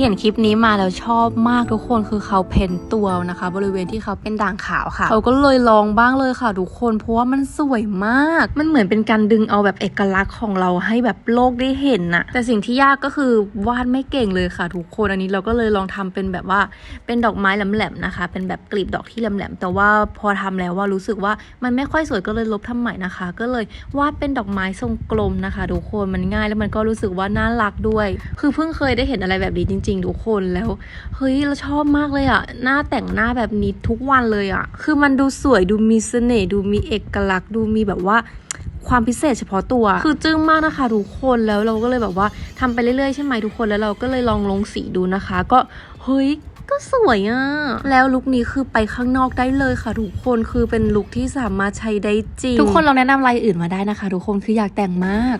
เห็นคลิปนี้มาแล้วชอบมากทุกคนคือเขาเพ้นตัวนะคะ บริเวณที่เขาเป็นด่างขาวค่ะ เขาก็เลยลองบ้างเลยค่ะทุกคนเพราะว่ามันสวยมาก มันเหมือนเป็นการดึงเอาแบบเอกลักษณ์ของเราให้แบบโลกได้เห็นน่ะแต่สิ่งที่ยากก็คือวาดไม่เก่งเลยค่ะทุกคนอันนี้เราก็เลยลองทำเป็นแบบว่าเป็นดอกไม้แหลมๆนะคะ เป็นแบบกลีบดอกที่แหลมๆแต่ว่าพอทำแล้วว่ารู้สึกว่ามันไม่ค่อยสวยก็เลยลบทำใหม่นะคะ ก็เลยวาดเป็นดอกไม้ทรงกลมนะคะทุกคนมันง่ายแล้วมันก็รู้สึกว่าน่ารักด้วย คือเพิ่งเคยได้เห็นอะไรแบบนี้จริงๆ ทุกคนแล้ว เฮ้ยเราชอบมากเลยอะหน้าแต่งหน้าแบบนี้ทุกวันเลยอะคือมันดูสวยดูมีเสน่ห์ดูมีเอกลักษณ์ดูมีแบบว่าความพิเศษเฉพาะตัว คือจึ้งมากนะคะทุกคนแล้วเราก็เลยแบบว่าทำไปเรื่อยๆใช่ไหมทุกคนแล้วเราก็เลยลองลงสีดูนะคะ ก็เฮ้ยก็สวยอะแล้วลุคนี้คือไปข้างนอกได้เลยค่ะ ทุกคน คือเป็นลุคที่สามารถใช้ได้จริง ทุกคนลองแนะนำลายอื่นมาได้นะคะ ทุกคน คืออยากแต่งมาก